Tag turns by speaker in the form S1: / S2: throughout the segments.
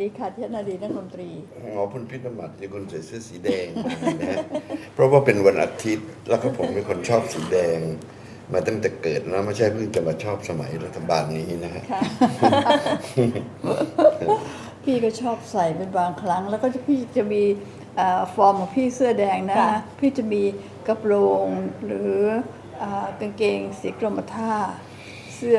S1: ดีค่ะที่นาดีนักดนตรี
S2: อ๋อคุณพิธมัดที่คนใส่เสื้อสีแดงนะฮะเพราะว่าเป็นวันอาทิตย์ แล้วก็ผมเป็นคนชอบสีแดง มาตั้งแต่เกิดนะไม่ใช่เพิ่งจะมาชอบสมัยรัฐบาลนี้นะฮะ
S1: ค่ะ พี่ก็ชอบใส่เป็นบางครั้ง แล้วก็พี่จะมีเอ่อฟอร์มของพี่เสื้อแดงนะ
S3: ค่ะ
S1: พี่จะมีกระโปรงหรือเอ่อกางเกงสีกรมท่า เสื้อ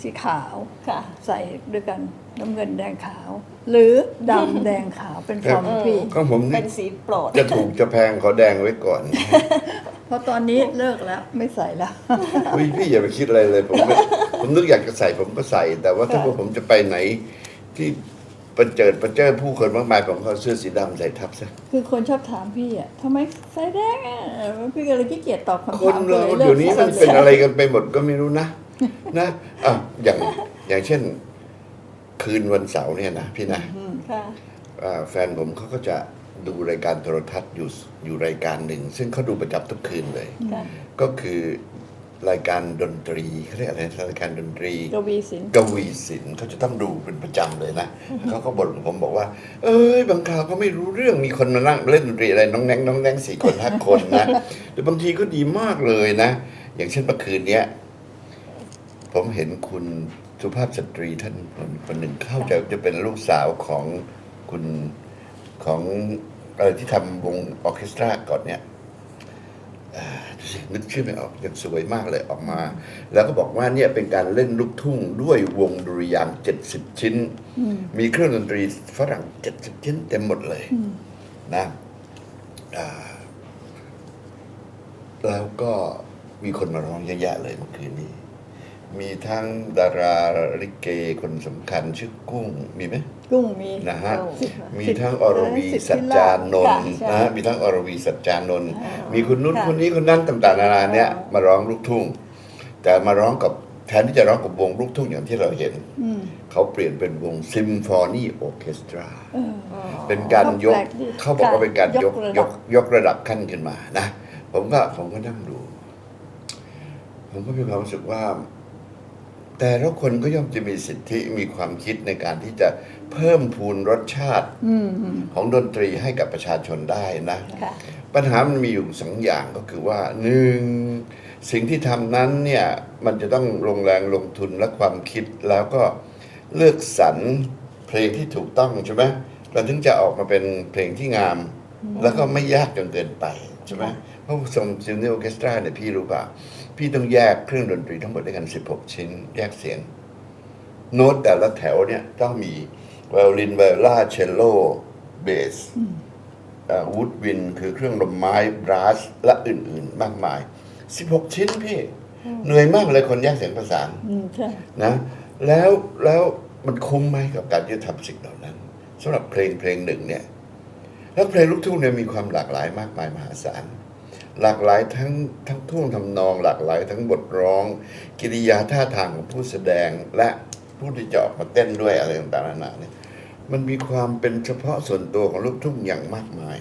S1: สีขาว
S3: ค่ะ
S1: ใส่ด้วยกันน้ำเงินแดงขาว หรือดำแดงขาวเป็นฟอร์มของพี่
S2: ก็ผม
S3: เป็
S2: นี่
S3: นสีโปรด
S2: จะถูกจะแพงขอแดงไว้ก่อน
S1: เพราะตอนนี้เลิกแล้วไม่ใส่แล้ว
S2: อุ๊ยพี่อย่าไปคิดอะไรเลยผมไม่ผมนึกอยากจะใส่ผมก็ใส่ แต่ว่าถ้า
S1: ค่ะ
S2: ว่าผมจะไปไหนที่ประเจิดประเจิดผู้คนมากมายผมก็เอาเสื้อสีดำใส่ทับซะ
S1: คือคนชอบถามพี่อะทำไมใส่แดงอะพี่ก็เลยขี้เกียจตอบคำ
S2: ค
S1: ถานม
S2: เรา
S1: ล
S2: เดี๋ยวนี้
S1: ลิ
S2: มั
S1: ก
S2: น
S1: ใส่
S2: เป็นอะไรกันไปหมดก็ไม่รู้นะนะอะอย่างอย่างเช่น คืนวันเสาร์เนี่ยนะพี่นะ
S3: ค่ะ
S2: อ่าแฟนผมเขาก็จะดูรายการโทรทัศน์อยู่อยู่รายการหนึ่ง ซึ่งเขาดูประจำทุกคืนเลย
S3: ค่ะ
S2: ก็คือรายการดนตรีเขาเรียกอะไรรายการดนตรี
S1: กวีสิน
S2: กวีศิลป์เขาจะต้องดูเป็นประจำเลยนะเขาก็บ่นผมบอกว่า เอ้ยบางคราวก็ไม่รู้เรื่องมีคนมานั่งเล่นดนตรีอะไรน้องแนงน้องแนงสี่คนห้าคนนะแต่บางทีก็ดีมากเลยนะ อย่างเช่นเมื่อคืนเนี้ย ผมเห็นคุณ สุภาพสตรีท่านคนหนึ่งเข้าจะจะเป็นลูกสาวของคุณของอะไรที่ทำวงออร์เคสตราก่อนเนี่ยดูสินึกชื่อไม่ออกยังสวยมากเลยออกมา แล้วก็บอกว่าเนี่ยเป็นการเล่นลูกทุ่งด้วยวงดุริยางค์70ชิ้น มีเครื่องดนตรีฝรั่ง70ชิ้นเต็มหมดเลยนะอ่าแล้วก็มีคนมาร้องเยอะแยะเลยเมื่อคืนนี้ มีทั้งดาราลิเกคนสำคัญชื่อกุ้งมีไหม
S1: กุ้งมี
S2: นะฮะ
S3: โอ้
S2: มีทั้งอรวี
S1: สิทธิ
S2: สัจจานนท์
S1: ค่ะใช่
S2: นะฮะมีทั้งอรวีสัจจานนท์
S3: อ่ามี
S2: มีคุณนุช
S3: ค่ะ
S2: คนนี้คนนั้นต่างๆนานาเนี่ย
S3: อ๋อ
S2: มาร้องลูกทุ่ง แต่มาร้องกับแทนที่จะร้องกับวงลูกทุ่งอย่างที่เราเห็น
S1: อืม
S2: เขาเปลี่ยนเป็นวงซิมฟอนีออเคสตรา
S1: เออ
S3: อ๋อ
S2: เป็นการยก
S1: แปลกดี
S2: เขาบอกว่าเป็นการยก
S1: ย
S2: ย
S1: ก
S2: ก
S1: ระดับ
S2: ยกระดับขั้นขึ้นมานะ ผมก็ผมก็นั่งดู ผมก็มีความรู้สึกว่า แต่ละคนก็ย่อมจะมีสิทธิมีความคิดในการที่จะเพิ่มพูนรสชาติ
S1: อืมอืม
S2: ของดนตรีให้กับประชาชนได้นะ
S3: ค่ะ
S2: ปัญหามันมีอยู่สองอย่างก็คือว่าหนึ่งสิ่งที่ทำนั้นเนี่ย มันจะต้องลงแรงลงทุนและความคิดแล้วก็เลือกสรรเพลงที่ถูกต้องใช่ไหมเราถึงจะออกมาเป็นเพลงที่งาม แล้วก็ไม่ยากจนเกินไปใช่ไหมเพราะทรงซิมโนออเคสตราเนี่ยพี่รู้ป่ะ พี่ต้องแยกเครื่องดนตรีทั้งหมดด้วยกัน 16 ชิ้น แยกเสียง โน้ตแต่ละแถวเนี่ยต้องมีไวโอลินไวโอลาเชลโลเบสวูดวินคือเครื่องดนไม้บรัสและอื่น ๆ มากมาย 16 ชิ้นพี่เหนื่อยมากเลยคนแยกเสียงประสาน
S1: อืมใช่
S2: นะแล้วแล้วมันคุ้มไหมกับการที่จะทำสิ่งเหล่านั้นสำหรับเพลงเพลงหนึ่งเนี่ย แล้วเพลงลูกทุ่งเนี่ยมีความหลากหลายมากมายมหาศาล หลากหลายทั้งทั้งท่วงทำนอง หลากหลายทั้งบทร้อง กิริยาท่าทางของผู้แสดงและผู้ที่จะออกมาเต้นด้วยอะไรต่างๆนานาเนี่ยมันมีความเป็นเฉพาะส่วนตัวของลูกทุ่งอย่างมากมาย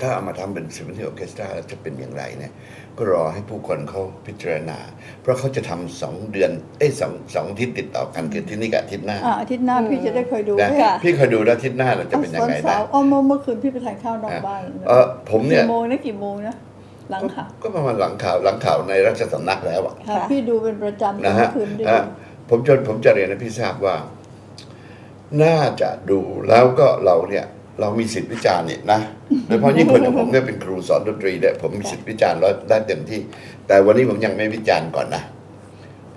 S2: ถ้าเอามาทำเป็นซิมโฟนีออร์เคสตราแล้วจะเป็นอย่างไรเนี่ย ก็รอให้ผู้คนเขาพิจารณา เพราะเขาจะทำสองเดือนเอ้ยสองสองอาทิตย์ติดต่อกันคือที่นี่กับอาทิตย์หน้า
S1: อ่าอาทิตย์หน้าพี่จะได้คอยดู
S2: นะ
S1: เอ๊ะ
S3: ค่ะ
S2: พี่เคยดูแล้วอาทิตย์หน้าเราจะเป็นยังไง
S1: วัน
S2: นะ
S1: เสาร์อ๋อเมื่อเมื่อคืนพี่ไปทานข้าวนอกบ้าน
S2: เออผมเนี่ย
S1: กี่โมงนะกี่โมงนะหลังข่าว
S2: ก็ประมาณหลังข่าวหลังข่าวในราชสำนักแล้วอะ
S1: ค่ะ
S3: ค่ะ
S1: พี่ดูเป็นประจำ
S2: นะ
S1: เมื่
S2: ฮะ
S1: อคืนได้
S2: อะ
S1: ดู
S2: ผมจะผมจะเรียนให้พี่ทราบว่า น่าจะดูแล้วก็เราเนี่ย เรามีสิทธิวิจารณ์เนี่ยนะโดยเฉพาะยิ่งคนอย่างผมเนี่ยเป็นครูสอนดนตรีเนี่ยผมมีสิทธิวิจารณ์แล้วได้เต็มที่ แต่วันนี้ผมยังไม่วิจารณ์ก่อนนะ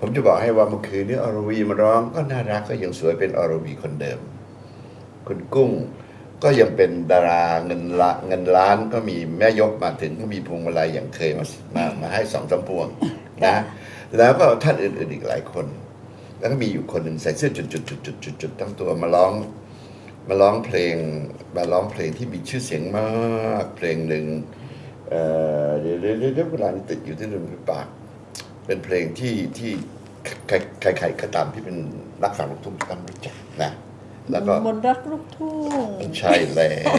S2: ผมจะบอกให้ว่าเมื่อคืนนี้อรวีมาร้องก็น่ารักก็ยังสวยเป็นอรวีคนเดิม คุณกุ้งก็ยังเป็นดาราเงินละเงินล้านก็มีแม่ยกมาถึงก็มีพวงมาลัยอย่างเคยมามามาให้สองสามพวงนะ แล้วก็ท่านอื่นๆอีกหลายคน แล้วก็มีอยู่คนหนึ่งใส่เสื้อจุดจุดจุดจุดจุดจุดทั้งตัวมาร้อง มาร้องเพลงมาร้องเพลงที่มีชื่อเสียงมากเพลงหนึ่งเอ่อเดี๋ยวเดี๋ยวเดี๋ยวเดี๋ยวเวลานี้ติดอยู่ที่ริมฝีปาก เป็นเพลงที่ที่ใครใครใครก็ตามที่เป็นนักฟังลูกทุ่งต้องรู้จักนะแล้วก็
S1: มนต์รักลูกทุ่ง
S2: ใช่แล้ว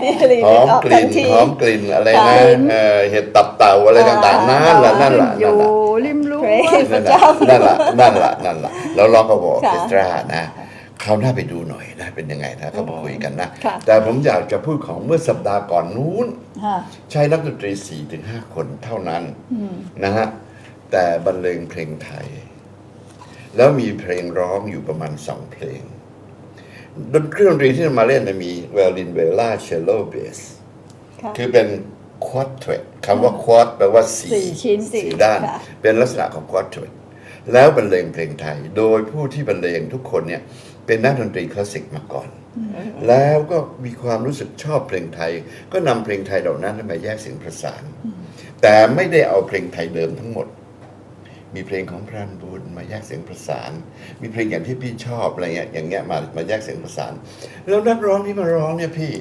S3: พี่ลี
S2: หอม
S3: ออก
S2: ก
S3: ทั
S2: ลิ่
S3: น
S2: น
S3: ที
S2: หอมกลิ่นอะไรนะ
S3: ค่ะ
S2: เอ่อเห็ดตับเต่าอะไรต่างๆนั่นแหละนั่นแหละ
S1: อ
S2: นั่น
S1: ยู่
S2: แหละ
S1: ริมรั้ว
S2: นั่นแหละนั่นแหละนั่นแหละนั่นแหละแล้วร้องกับวอร์เคสตรานะ คราวหน้าไปดูหน่อยนะเป็นยังไงนะก็มาคุยกันนะ
S3: ค่ะ
S2: แต่ผมอยากจะพูดของเมื่อสัปดาห์ก่อนนู้น
S1: ฮะ
S2: ใช้นักดนตรี4-5ถึงคนเท่านั้น
S1: อืม
S2: นะฮะแต่บรรเลงเพลงไทย แล้วมีเพลงร้องอยู่ประมาณสองเพลงดนเครื่องดนตรีที่นำมาเล่นเนยมีเวลินเวล่าเชลโลเบส
S3: ค่ะ
S2: คือเป็นควอ t เทรดคำว่าควอ t แปลว่าสี่
S1: สี่ชิ้น
S2: สี่ด้าน
S3: ค่ะ
S2: เป็นลักษณะของควอ t เทรดแล้วบรรเลงเพลงไทย โดยผู้ที่บรรเลงทุกคนเนี่ย เป็นนักดนตรีคลาสสิกมาก่อน แล้วก็มีความรู้สึกชอบเพลงไทย ก็นำเพลงไทยเหล่านั้นมาแยกเสียงประสาน แต่ไม่ได้เอาเพลงไทยเดิมทั้งหมด มีเพลงของพรานบุญมาแยกเสียงประสาน มีเพลงอย่างที่พี่ชอบอะไรเงี้ยอย่างเงี้ยมามาแยกเสียงประสาน แล้วนักร้องที่มาร้องเนี่ยพี่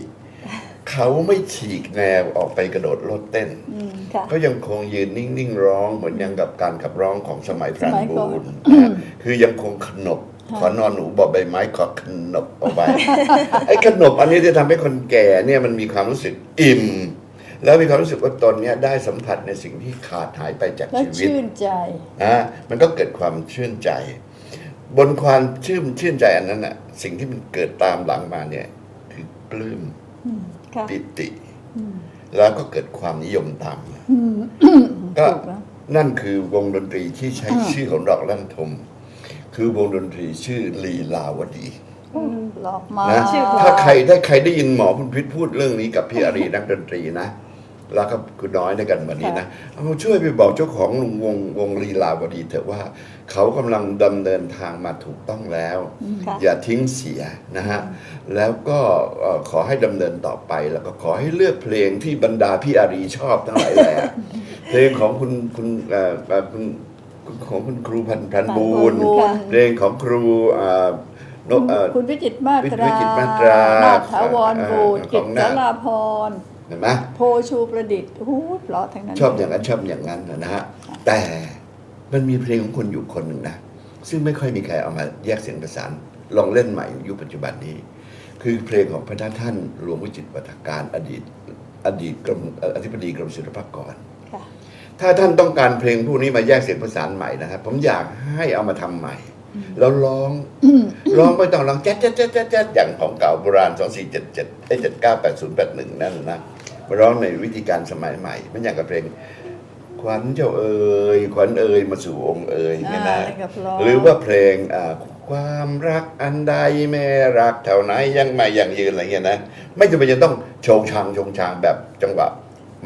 S2: เขาไม่ฉีกแนวออกไปกระโดดโลดเต้น
S1: อืม
S3: ค่ะ
S2: ก็ยังคงยืนนิ่ง ๆ ร้องเหมือนอย่างกับการขับร้องของสมัยพราน
S1: สมัยก่
S2: บู
S1: อน
S2: ญนะฮะคือยังคงขนบ ขอนอนหนูบอกใบไม้ขอขนบเอาไว้ไอ้ขนบอันนี้จะทำให้คนแก่เนี่ยมันมีความรู้สึกอิ่ม แล้วมีความรู้สึกว่าตนเนี่ยได้สัมผัสในสิ่งที่ขาดหายไปจาก
S1: แล้ว
S2: ชีวิต
S1: ชื่นใจ
S2: นะมันก็เกิดความชื่นใจ บนความชื่นชื่นใจอันนั้นน่ะสิ่งที่มันเกิดตามหลังมาเนี่ย คือปลื้ม
S3: ค่ะ
S2: ปิติ แล้วก็เกิดความนิยมตามมา
S1: อืม
S2: ก็
S1: ถูกแล้ว
S2: นั่นคือวงดนตรีที่ใช้ชื่อของดอกลั่นทม คือวงดนตรีชื่อลีลาวดี
S1: หลอกมา
S2: นะ
S3: ชื่อเพราะ
S2: ถ้าใครได้ใครได้ยินหมอคุณพิษพูดเรื่องนี้กับพี่อารีนักดนตรีนะ แล้วก็คุณน้อยในกันวันนี้นะเอาช่วยไปบอกเจ้าของวงวงลีลาวดีเถอะว่า เขากำลังดำเนินทางมาถูกต้องแล้ว
S3: ค่ะ
S2: อย่าทิ้งเสียนะฮะ แล้วก็เอ่อขอให้ดำเนินต่อไป แล้วก็ขอให้เลือกเพลงที่บรรดาพี่อารีชอบทั้งหลายแหละ เพลงของคุณคุณเอ่อเอ่อคุณคุณ ของคุณครูพันธ์พันธ์บูรณ์
S1: ค่ะ
S2: เพลงของครูเอ่อนกเอ่อ
S1: คุณวิจิตรมาตรา
S2: วิจิตรมาตรา
S1: นาถาวรบูตร
S2: เอ่อ
S1: กิ
S2: ข
S1: ต
S2: อง
S1: ต
S2: นา
S1: ลาพร
S2: เห็นไหม
S1: โพชูประดิษฐ์โอ้โหเพราะทั้งนั้น
S2: ชอบอย่างนั้นชอบอย่างนั้นนะฮะแต่มันมีเพลงของคนอยู่คนหนึ่งนะ ซึ่งไม่ค่อยมีใครเอามาแยกเสียงประสานลองเล่นใหม่ยุคปัจจุบันนี้ คือเพลงของพระท่านหลวงวิจิตรวัฒการอดีต อดีตกรมเอ่ออธิบดีกรมศิลปากร
S3: ค่ะ
S2: ถ้าท่านต้องการเพลงพวกนี้มาแยกเสียงประสานใหม่นะครับ ผมอยากให้เอามาทำใหม่ แล้วร้องร้องไม่ต้องร้องแจ๊ดแจ๊ดแจ๊ดแจ๊ดแจ๊ดอย่างของเก่าโบราณ2 4 7 7ไอ้7 9 8 0 8 1นั่นนะมาร้องในวิธีการสมัยใหม่มันอย่างกับเพลงขวัญเจ้าเอ๋ยขวัญเอ๋ยมาสู่องค์เอ๋ยเนี่ยนะ
S1: อ่าแล้วก็เพราะ
S2: หรือว่าเพลงอ่าความรักอันใดแม่รักเท่าไหนยังไม่ยังยืนอะไรเงี้ยนะ ไม่จำเป็นจะต้องโชงชางโชงชางแบบจังหวะ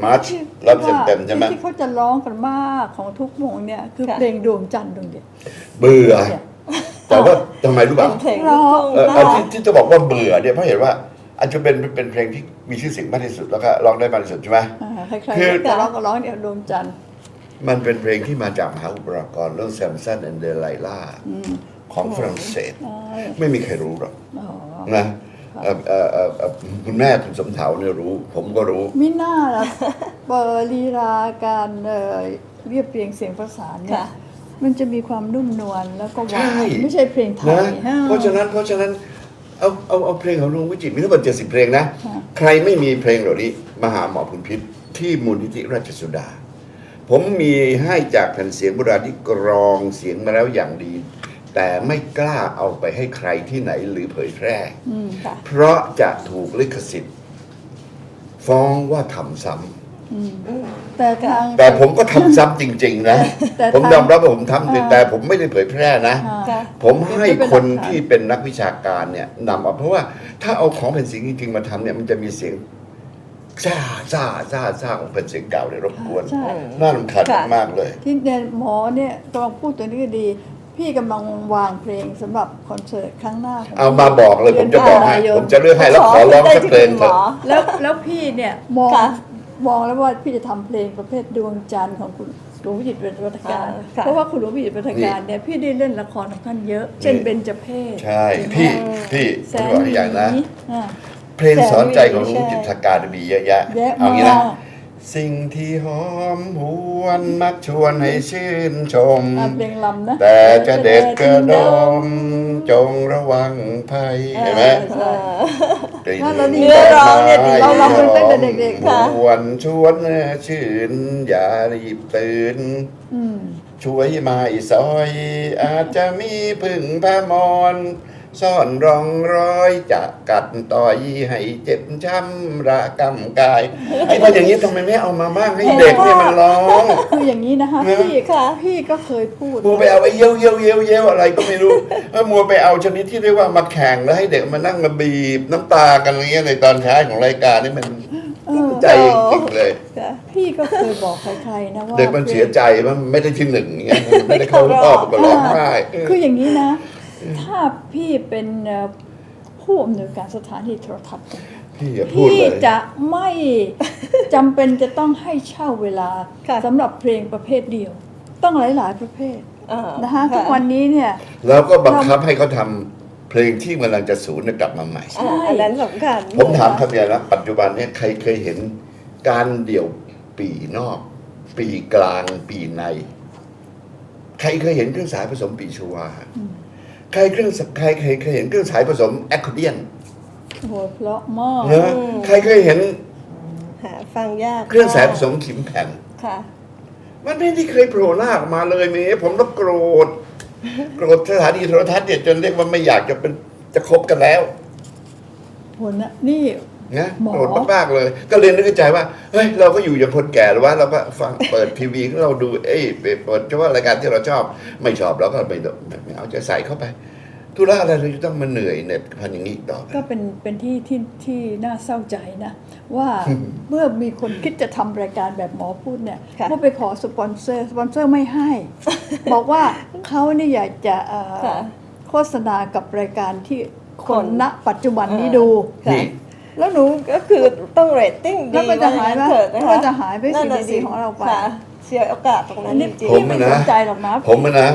S2: มาร์ชรับเต็มๆใช่ไหม
S1: ที่เขาจะร้องกันมากของทุกวงเนี่ยคือ
S3: ค่ะ
S1: เพลงดวงจันทร์ดวงเดียว
S2: เบื่อ
S1: เนี่ย
S2: แต่ว่าทำไมรู้
S3: เป็
S2: ป่ะ
S3: นเพลงลูกทุ่ง
S2: เออ
S3: นะ
S2: เอา
S3: คะ
S2: ที่ที่จะบอกว่าเบื่อเนี่ยเพราะเห็นว่าอาจจะเป็นเป็นเพลงที่มีชื่อเสียงมากที่สุดแล้วก็ร้องได้มากที่สุดใช่ไหม
S1: อ่าใคร
S2: คือ
S1: ๆจะร้องก็ร้องเดียวดวงจันทร์
S2: มันเป็นเพลงที่มาจากมหาอุปรากรเรื่องแซมสันแอนเดลไลล่าของฝรั่งเศส
S1: อ๋อ
S2: ไม่มีใครรู้หรอก
S1: อ๋อ
S2: นะ เอ่อเอ่อเอ่อเอ่อคุณแม่คุณสมเถาเนี่ยรู้ ผมก็รู้
S1: มิน่าละเปิดลีลาการเอ่อเรียบเรียงเสียงประสานเนี่ย
S3: ค่ะ
S1: มันจะมีความนุ่มนวลแล้วก็หวา
S2: ใช่
S1: นไม่ใช่เพลงไท
S2: นะ
S1: ยฮ
S2: เพราะฉะนั้นเพราะฉะนั้นเอาเอาเอาเพลงของลุงวิจิตรมีทั้งหมดเจ็ดสิบเพลงนะ
S1: ค่ะ
S2: ใครไม่มีเพลงเหล่านี้มาหาหมอคุณพิษที่มูลนิธิราชสุดา ผมมีให้จากแผ่นเสียงโบราณที่กรองเสียงมาแล้วอย่างดี แต่ไม่กล้าเอาไปให้ใครที่ไหนหรือเผยแพร่
S1: อืม
S3: ค่ะ
S2: เพราะจะถูกลิขสิทธิ์ ฟ้องว่าทำซ้ำ
S1: แต่ทาง
S2: แต่ผมก็ทำซ้ำจริง ๆ นะ
S1: แต่
S2: ผม
S1: ทาง
S2: ยอมรับว่าผมทำจริง
S1: อ่า
S2: แต่ผมไม่ได้เผยแพร่นะ
S1: อ่า
S3: ค่ะ
S2: ผมให้
S1: จะเป็น
S2: คน
S1: หลักฐาน
S2: ที่เป็นนักวิชาการเนี่ยนำเอาเพราะว่าถ้าเอาของเป็นเสียงจริงๆมาทำเนี่ยมันจะมีเสียงซ่าซ่าซ่าซ่าของเป็นเสียงเก่าเนี่ยรบกวน
S1: ใช่
S2: น่ารำคาญ
S3: ค่ะ
S2: มากเลย
S1: ที่เนี่ยหมอเนี่ยกำลังพูดตัวนี้ก็ดี พี่กำลังวางเพลงสำหรับคอนเสิร์ตครั้งหน้าของ
S2: เอามาบอกเลยผมจะบอกให้
S1: เดืน
S2: ผมจะเลือกให้แล้วขอร้องสักเพลงเถอะ
S1: แล้วแล้วพี่เนี่ยมอง
S3: ค่ะ
S1: มองแล้วว่าพี่จะทำเพลงประเภทดวงจันทร์ของคุณหลวงวิจิตรวัฒการ
S3: อ่าค่ะ
S1: เพราะว่าคุณหลวงวิจิตรวัฒการเนี่ยพี่ได้เล่นละครของท่านเยอะ เช่น
S2: นี่
S1: เบญจเพศ
S2: ใช่ พี่พี่
S1: แส
S2: ผม
S1: น
S2: บอกให้อย่างนะ
S1: หวีอ่า
S2: เพลงสอนใจของลุงจิตรการมีเยอะแยะ
S1: เยอะ
S2: เอางี้นะ
S1: มาก
S2: สิ่งที่หอมหวนมักชวนให้ชื่นชม
S1: อ่าเพลงลำนะ
S2: แต่จะเด็ดกระดม จงระวังภัยเห็นไหม
S1: ใช่
S2: กลิ่น
S1: นั่นเราดี
S3: เนื้อร้องเนี่ยดี
S1: เราร้องเป็นตั้งแต่เด็กๆ
S2: หอมหวนชวนชื่น อย่ารีบตื่น
S1: อืม
S2: ช่วยมาอีซอย อาจจะมีพึ่งพามอน ซ่อนรองรอยจะกัดต่อยให้เจ็บช้ำระกำกายไอ้พออย่างนี้ทำไมไม่เอามาบ้างให้เด็กเนี่ยมันร้อง
S1: คืออย่างนี้นะคะ
S2: นะ
S1: พี่ค่ะพี่ก็เคยพูด
S2: มัวไปเอาไอ้เยี่ยวเยี่ยวเยี่ยวเยี่ยวอะไรก็ไม่รู้เออมัวไปเอาชนิดที่เรียกว่ามาแข่งแล้วให้เด็กมานั่งมาบีบน้ำตากันอะไรเงี้ยในตอนท้ายของรายการนี่มัน
S1: เออ
S2: ใจจริงๆเลย
S3: ค่ะ
S1: พี่ก็เคยบอกใครๆนะว่า
S2: เด็กมันเสียใจว่ามันไม่ได้ที่หนึ่งอย่างเงี้ยมันไม่ได้เข้ารอบมันก็ร้องไห้เออ
S1: คืออย่างนี้นะ ถ้าพี่เป็นเอ่อผู้อำนวยการสถานีโทรทัศน์
S2: พี่อย่าพูด
S1: พี่
S2: เลย
S1: จะไม่จำเป็นจะต้องให้เช่าเวลา
S3: ค่ะ
S1: สำหรับเพลงประเภทเดียว ต้องหลาย ๆ ประเภท
S3: อ่า
S1: นะคะทุกวันนี้เนี่ย
S2: แล้วก็บังคับให้เขาทำเพลงที่กำลังจะสูญเนี่ยกลับมาใหม่
S3: อ่าอันนั้นสำคัญ
S2: ผมถามคำเดียวนะปัจจุบันเนี่ยใครเคยเห็นการเดี่ยวปีนอก ปีกลางปีใน ใครเคยเห็นเครื่องสายผสมปีชวา ใครเครื่องใครเคยเคยเห็นเครื่องสายผสมแอคคอร์เดียน
S1: โอ้โหเพราะมาก
S2: นะใครเคยเห็น
S3: หาฟังยาก
S2: เครื่องสายผสมขิมแผ่น
S3: ค่ะ
S2: มันไม่ได้เคยโผล่หน้าออกมาเลยเมย์ผมต้องโกรธ โกรธสถานีโทรทัศน์เนี่ยจนเรียกว่าไม่อยากจะเป็นจะคบกันแล้ว
S1: ผลนะนี่
S2: นะ
S1: หมอ
S2: โกรธมากๆเลย ก็เลยนึกในใจว่าเฮ้ยเราก็อยู่อย่างคนแก่หรือว่าเราก็ฟังเปิดทีวีเราดูเอ้ยเปิดเฉพาะรายการที่เราชอบไม่ชอบเราก็ไม่ไม่เอาใจใส่เข้าไปธุระอะไรเราจะต้องมาเหนื่อยเหน็ดพันอย่างนี้อีกต่อไป
S1: ก็เป็นเป็นที่ที่ที่น่าเศร้าใจนะ ว่าเมื่อมีคนคิดจะทำรายการแบบหมอพูดเนี่ย
S3: ค่ะ
S1: เมื่อไปขอสปอนเซอร์สปอนเซอร์ไม่ให้ บอกว่าเขาเนี่ยอยากจะเอ่อ
S3: ค่ะ
S1: โฆษณากับรายการที่คน
S3: คน
S1: ณปัจจุบันนี้ดู
S2: นี่
S1: แล้วหนู
S3: ก็คือต้องเรตติ้งดี
S1: แล้วก็จะหายไหม
S3: ว่งั้นเถิดนะคะ
S1: แล้วก็จะหายไปสิ่ง
S3: นั่นน่ะ
S1: ดีๆของเราไป
S3: ค่ะเสียโอกาสตรงนั้
S1: อั
S3: น
S1: นนี้
S3: จริง
S2: ผม
S1: พี่ไม่
S2: นะ
S1: สนใจหรอกนะ
S2: ผมอะนะ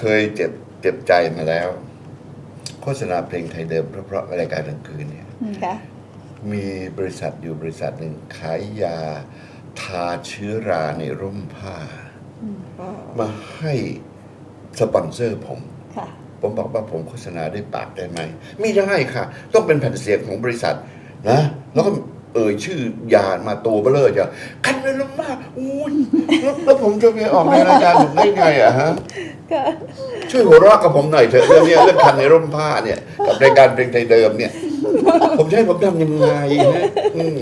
S2: เคยเจ็บเจ็บใจมาแล้ว โฆษณาเพลงไทยเดิมเพราะๆรายการกลางคืนเนี่ย
S3: ๆค่ะ
S2: มีบริษัทอยู่บริษัทหนึ่งขายยาทาเชื้อราในร่มผ้า
S3: อ๋อ
S2: มาให้สปอนเซอร์ผม
S3: ค่ะ
S2: ผมบอกว่าผมโฆษณาด้วยปากได้ไหม ไม่ได้ค่ะ ต้องเป็นแผ่นเสียงของบริษัท นะแล้วก็เอ่ยชื่อยามาตัวเบลอจะคันเลยลงมากอุ้ยแล้วแล้วผมจะไปออกในรายการผมได้ไงอะฮะ
S3: ค่ะ
S2: ช่วยหัวเราะกับผมหน่อยเถอะเรื่องเนี้ยเรื่องคันในร่มผ้าเนี่ย กับรายการเพลงไทยเดิมเนี่ย ผมจะให้ผมทำยังไงฮะอืม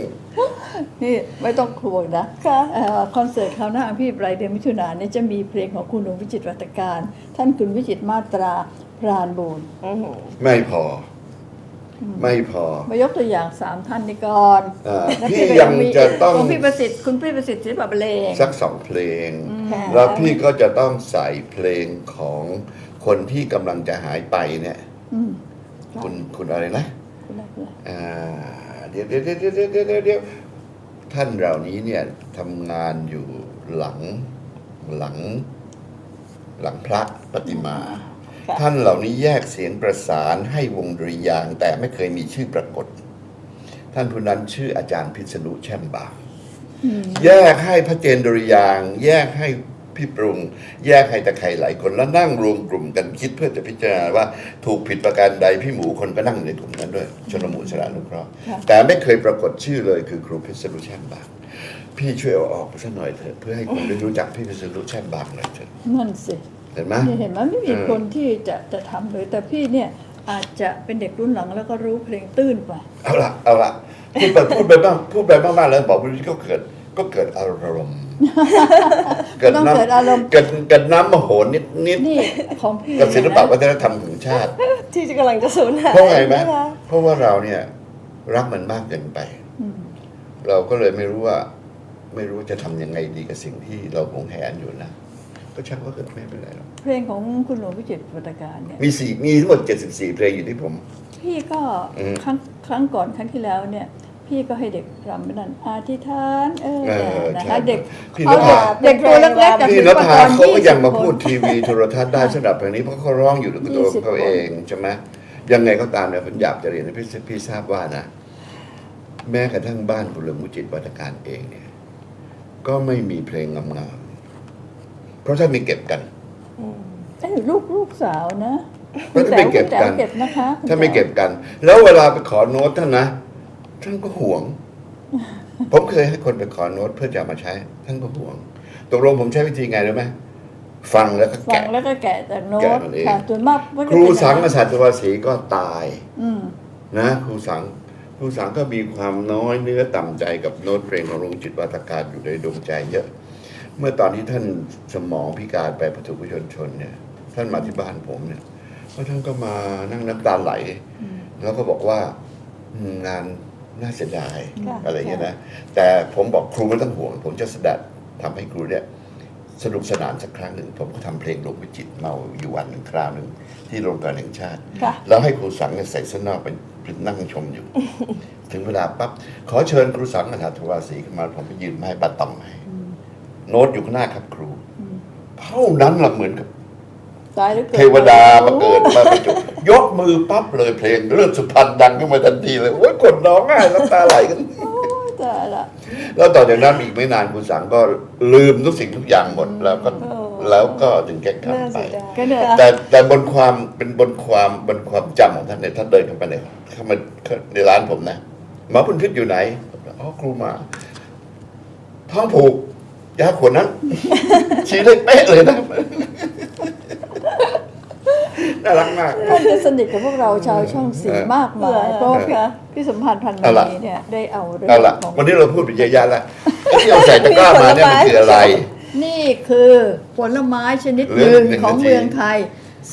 S1: นี่ไม่ต้องกลัวนะ
S3: ค่ะ
S1: เอ่อคอนเสิร์ตคราวหน้าพี่ปลายเดือนมิถุนายนเนี่ยจะมีเพลงของคุณหลวงวิจิตรวัตการ ท่านคุณวิจิตรมาตราพรานบูรณ์
S3: อื้อหือ
S2: ไม่พอ ไม่พอ
S1: มายกตัวอย่างสามท่านนี้ก่อน
S2: อ่า
S1: แล้ว
S2: พี่
S1: ก็
S2: ยังจะต้อง
S1: ของพี่ประสิทธิ์คุณพี่ประสิทธิ์ศิลปะบรรเลง
S2: สักสองเพลง
S3: ค่ะ
S2: แล้วพี่ก็จะต้องใส่เพลงของคนที่กำลังจะหายไปเนี่ย
S1: อืม
S2: คุณคุณอะไรนะ
S1: คุณอะไรคุณอะไร
S2: อ่าเดี๋ยวเดี๋ยวเดี๋ยวเดี๋ยวเดี๋ยวเดี๋ยวเดี๋ยวท่านเหล่านี้เนี่ยทำงานอยู่หลังหลัง หลังพระปฏิมา
S3: ค่ะ
S2: ท่านเหล่านี้แยกเสียงประสานให้วงดุริยางค์แต่ไม่เคยมีชื่อปรากฏ ท่านผู้นั้นชื่ออาจารย์พิษณุแช่มบาง
S1: อืม
S2: แยกให้พระเจนดุริยางค์แยกให้พี่ปรุง แยกให้ตะไคร่หลายคนแล้วนั่งรวมกลุ่มกันคิดเพื่อจะพิจารณาว่าถูกผิดประการใดพี่หมูคนก็นั่งอยู่ในกลุ่มนั้นด้วยชนหมูสระนุเคราะห์
S1: ค่ะ
S2: แต่ไม่เคยปรากฏชื่อเลยคือครูพิษณุแช่มบางพี่ช่วยเอาออกสักหน่อยเถอะเพื่อให้คนได้รู้จักพี่พิษณุแช่มบางหน่อยเถอะ
S1: นั่นสิ
S2: เห็นไหม
S1: นี่เห็นไหมไม่มี
S2: เออ
S1: คนที่จะจะทำเลยแต่พี่เนี่ยอาจจะเป็นเด็กรุ่นหลังแล้วก็รู้เพลงตื้นไป
S2: เอาละเอาละพูดไปพูดไปบ้างพูดไปบ้างๆแล้วบอกว่าก็เกิดก็เกิดอารมณ์
S1: ต้องเกิดอารมณ์
S2: เกิดเกิดน้ำโมโหนิดนิด
S1: นี่ของพี่
S2: กับศิลปะ
S1: นะ
S2: วัฒนธรรมของชาติ
S3: ที่กำลังจะสูญหาย
S2: เพราะไงไหม
S3: นะคะ
S2: เพราะว่าเราเนี่ย รักมันมากเกินไป
S1: อืม
S2: เราก็เลยไม่รู้ว่า ไม่รู้จะทำยังไงดีกับสิ่งที่เราหวงแหนอยู่นะ ก็ช่างก็เกิดไม่เป็นไรหรอก
S1: เพลงของคุณหลวงวิจิตรวัตการเนี่ย
S2: มีสี่มีทั้งหมดเจ็ดสิบสี่เพลงอยู่ที่ผม
S1: พี่ก็
S2: อืม
S1: ครั้งครั้งก่อนครั้งที่แล้วเนี่ย พี่ก็ให้เด็กรำไปนั่นอธิษฐานเออ
S2: เออ
S1: นะ
S2: ใช่
S1: คะเด็ก
S2: พี่
S1: เอา
S2: นภา
S1: เด็กตัวเล็กๆกับ
S2: พี่
S1: ศิ
S2: น
S1: ลป
S2: ภาก
S1: ร
S2: เขาก็ยังมา
S1: 20
S2: พูด
S1: คน
S2: ทีวีโทรทัศน์ได้สำหรับเพลงนี้เพราะเขาร้องอยู่ด้วยตัว
S1: 20
S2: เขาเองใช่ไหมยังไงก็ตามเนี่ยผมอยากจะเรียนให้พี่พี่ทราบว่านะแม้กระทั่งบ้านคุณเหลืองมุจิตวัฒการเองเนี่ย ก็ไม่มีเพลงงามๆ เพราะถ้ามีเก็บกัน
S3: อืม
S1: เอ้ยลูกลูกสาวนะ
S2: แล้วถ้าไม่เก็บ
S1: แต่
S2: กัน
S1: เก็บนะคะ
S2: ถ้าไม่เก็บกัน แล้วเวลาไปขอโน้ตท่านนะท่านก็ห่วง ผมเคยให้คนไปขอโน้ตเพื่อจะเอามาใช้ ท่านก็ห่วงตกลงผมใช้วิธีไงรู้ไหมฟังแล้วก็
S1: ฟัง
S2: แกะ
S1: แล้วก็แกะจากโน้
S2: แกะ
S1: ต
S2: มันเอง
S1: ค่ะส่วนมากมัน
S2: ค
S1: จะ
S2: รู
S1: เป็น
S2: สัง
S1: อย่า
S2: อาสาตวสีก็ตาย
S1: อืม
S2: นะครูสังครูสังก็มีความน้อยเนื้อต่ำใจกับโน้ตเพลงของลุงจิตวัฒการอยู่ในดวงใจเยอะ เมื่อตอนที่ท่านสมองพิการไปประถูประชนชนเนี่ย ท่านมาที่บ้านผมเนี่ยแล้วท่านก็มานั่งน้ำตาไหล แล้วก็บอกว่าอืมงานน่าเสียดาย
S3: ค่ะ
S2: อะไรอย่างเงี้ยนะ แต่ผมบอกครูไม่ต้องห่วง ผมจะสดัดทำให้ครูเนี่ยสนุกสนานสักครั้งหนึ่ง ผมก็ทำเพลงหลวงวิจิตรเมาอยู่วันหนึ่งคราวหนึ่งที่โรงการแห่งชาติ
S3: ค่ะ
S2: แล้วให้ครูสังเนี่ยใส่เสื้อนอกไปไปนั่งชมอยู่ ถึงเวลาปั๊บขอเชิญครูสังอาถาทวาสีขึ้นมา ผมไปยืนไม้บัตรตองให้ โน้ตอยู่ข้างหน้าครับครู เท่านั้นละเหมือนกับ
S1: ตายแล้วเกิด
S2: เทวดามาเกิดมาประจุยกมือปั๊บเลยเพลงเลือดสุพรรณดังขึ้นมาทันทีเลยโอ้ยกดร้องไห้น้ำตาไหลกัน
S1: โอ้ยตายละ
S2: แล้วต่อจากนั้นอีกไม่นานคุณสังก็ลืมทุกสิ่งทุกอย่างหมดแล้วก็
S3: โอ้
S2: แล้วก็ถึงแก่กรรม
S3: น่า
S2: ไป
S3: เสียดาย
S1: ก็เนี่ย
S2: แต่แต่บนความเป็นบนความบนความจำของท่านเนี่ยท่านเดินเข้าไปในเข้ามาในร้านผมนะหมอพุนพิษอยู่ไหนอ๋อครูมาท้องผูก ยาขวดนั้น ชี้เลยเป๊ะเลยนะน่ารักมาก
S1: ท่านจะสนิทกับพวกเราชาวช่องสี
S2: เออ
S1: มากมาย
S3: เออ
S1: เพราะ
S3: ค่ะ
S1: พี่สมพันธ์พันธ์
S2: เอาล่ะ
S1: มีเนี่ยได้เอาเรื่
S2: เอา
S1: อง
S2: ละ
S1: ของ
S2: วันนี้เราพูดไปเยอะแยะแล้วไอ้ที่เอาใส่ตะกร้ามาเนี่ยมันคืออะไร
S1: นี่คือผลไม้ชนิดห
S2: เรื่
S1: นึ่
S2: อง
S1: ง
S2: หนึ่ง
S1: ของ
S2: นาที
S1: เมืองไทย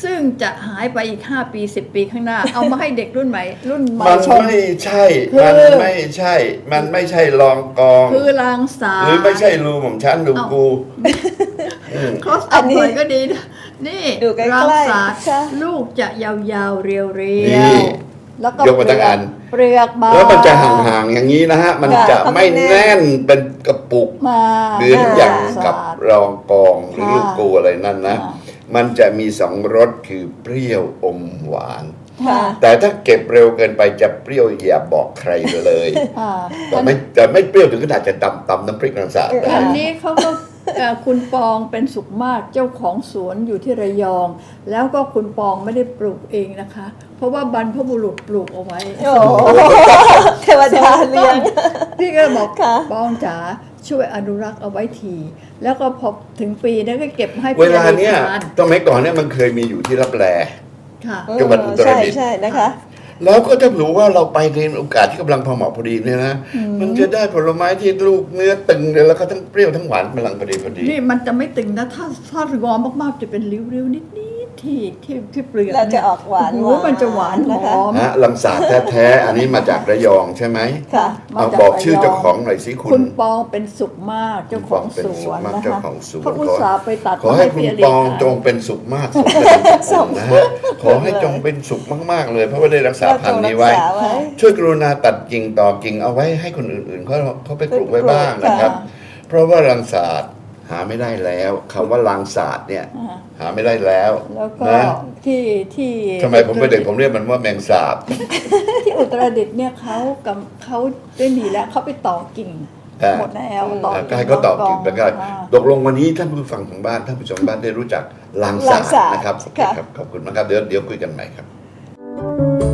S1: ซึ่งจะหายไปอีก 5 ปี 10 ปีข้างหน้า เอามาให้เด็กรุ่นใหม่ รุ่นใหม่
S2: มัน
S1: ชม
S2: ไม่ใช่
S1: คือ
S2: มันไม่ใช่ มันไม่ใช่รองกอง
S1: คือลางสา
S2: หรือไม่ใช่รูของฉันรูกูอืม
S1: ครอส
S3: อั
S1: อั
S3: น
S1: พ
S3: นี้
S1: หน่อยก็ดีนะนี่
S3: ดูใกล้ๆ
S1: รางสา
S3: ค่ะ
S1: ลูกจะยาวๆ เรียว
S2: นี่
S1: ๆแล้วก็
S2: ยกมาทั้งอัน
S1: เปลือกบาง
S2: แล้วมันจะห่างๆอย่างนี้นะฮะ มัน
S3: ค่ะ
S2: จะ
S3: เขาไม่
S2: ไม่
S3: แน่
S2: แน่นเป็นกระปุก
S1: มา
S2: หรืออย่างกับ
S1: ศาสตร์
S2: รองกองหรือ
S1: ค่ะ
S2: ลูกกูอะไรนั่นนะ
S1: ค่ะ
S2: มันจะมีสองรสคือเปรี้ยวอมหวาน
S3: ค่ะ
S2: แต่ถ้าเก็บเร็วเกินไปจะเปรี้ยวอย่าบอกใครเลย
S1: อ่า
S2: แต่ไม่แต่ไม่เปรี้ยวถึงขนาดจะตำตำน้ำพริกน้ำสาดได้
S1: อันนี้เขาก็เอ่อคุณปองเป็นสุขมากเจ้าของสวนอยู่ที่ระยอง แล้วก็คุณปองไม่ได้ปลูกเองนะคะ เพราะว่าบรรพบุรุษปลูกเอาไว้
S3: โอ้โหเทวดาเลี้ยง
S1: พี่ก็บอก
S3: ค่ะ
S1: ปองจ๋าช่วยอนุรักษ์เอาไว้ที แล้วก็พอถึงปีนั้นก็เก็บให้
S2: เว
S1: พี่
S2: ลาเนี้ย
S1: ทาน
S2: สมัยก่อนเนี่ยมันเคยมีอยู่ที่รับแล
S1: ค่ะ
S2: จังหวัดอุตรดิตถ์
S3: ใช่ใช่นะคะ
S2: แล้วก็ถ้าถือว่าเราไปในโอกาสที่กำลังพอเหมาะพอดีเนี่ยนะมันจะได้ผลไม้ที่ลูกเนื้อตึงเลยแล้วก็ทั้งเปรี้ยวทั้งหวานกำลังพอดีพอดี
S1: นี่มันจะไม่ตึงนะถ้าถ้างอมากๆจะเป็นริ้วๆนิดๆ ที่ที่ที่เปลือก
S3: เราจะออกหวาน
S1: โอ้โห
S3: หวาน
S1: มันจะหวานห
S3: นะคะ
S1: อม
S2: ฮะลำสาดแท้ๆ อันนี้มาจากระยองใช่ไหม
S3: ค่ะ
S2: เอา
S1: มาจาก
S2: บอกชื่อ
S1: ระยอง
S2: เจ้าของหน่อยสิคุ
S1: คุณ ณปองเป็นสุขมากเจ้าของ
S2: เป็น
S1: ส
S2: สุ
S1: ว
S2: ข
S1: น
S2: มาก
S1: นะ
S2: เจ้า
S1: คะ
S2: ของสวน
S1: เขาอุตส่าห์ไปตัด
S2: ขอให้
S1: มา
S2: คุณ
S1: พี่
S2: ปอง
S1: เลีย
S2: จงเป็นสุขมากสมเป็นสุขนะฮะขอให้จงเป็นสุขมากๆเลยเพราะว่าได้รักษาพันธุ์นี้ไว้
S3: เราจงรักษาไว้
S2: ช่วยกรุณาตัดกิ่งต่อกิ่งเอาไว้ให้คนอื่นๆเขาเขาไปปลูกไว้บ้างนะครับ เพราะว่ารังศาสตร์ หาไม่ได้แล้วคำว่ารังศาสตร์เนี่ย
S1: อ่า
S2: หาไม่ได้แล้ว
S1: แล้วก็
S2: นะ
S1: ที่ที่
S2: ทำไมผมเป็นเด็กผมเรียกมันว่าแมงสาบ
S1: ที่อุตรดิตถ์เนี่ยเขากับเขาได้มีแล้วเขาไปต่อกิ่ง
S2: อ่า
S1: หมดแล้วต่อ
S2: ก็ให้เขาตอบกิ่งไปก็
S1: อ่า
S2: ตกลงวันนี้ท่านผู้ฟังทางบ้านท่านผู้ชมบ้านได้รู้จักลังศาสต
S3: ลัง
S2: ร์
S3: ศาสตร์
S2: นะครับ
S3: ค่ะ
S2: ครับขอบคุณมากครับเดี๋ยวเดี๋ยวคุยกันใหม่ครับ